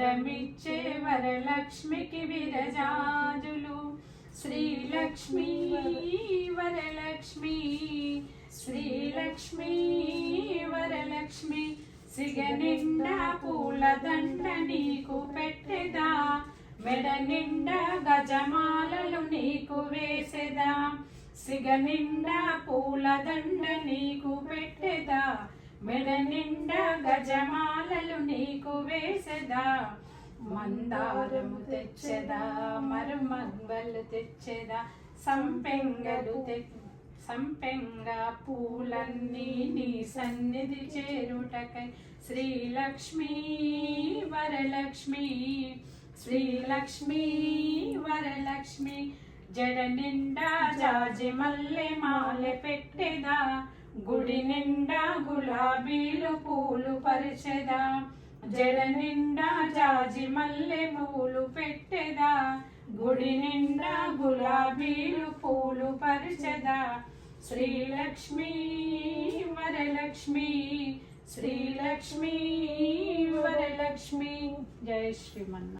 వరమిచ్చే వరలక్ష్మికి విరజాజులు. శ్రీలక్ష్మి వరలక్ష్మి శ్రీలక్ష్మి వరలక్ష్మి. సిగనిండా పూల దండ నీకు పెట్టెదా? మెడ నిండా గజమాలలు నీకు వేసెదా? సిగనిండా పూల దండ నీకు మెడ నిండా గజమాలలు నీకు వేసెదా? మందారము తెచ్చెదా? మరుమగ్గలు తెచ్చెదా? సంపెంగలు తె సంపెంగ పూలన్నీ నీ సన్నిధి చేరుటకై. శ్రీలక్ష్మి వరలక్ష్మి శ్రీలక్ష్మి వరలక్ష్మి జడ నిండా జాజి మల్లె మాలె పెట్టెదా? గుడి నిండా గులాబీలు పూలు పరిచెదా. జల నిండా జాజి మల్లె పూలు పెట్టెదా. గుడి నిండా గులాబీలు పూలు పరిచెదా. శ్రీలక్ష్మి వరలక్ష్మి శ్రీలక్ష్మి వరలక్ష్మి. జయ శ్రీమన్న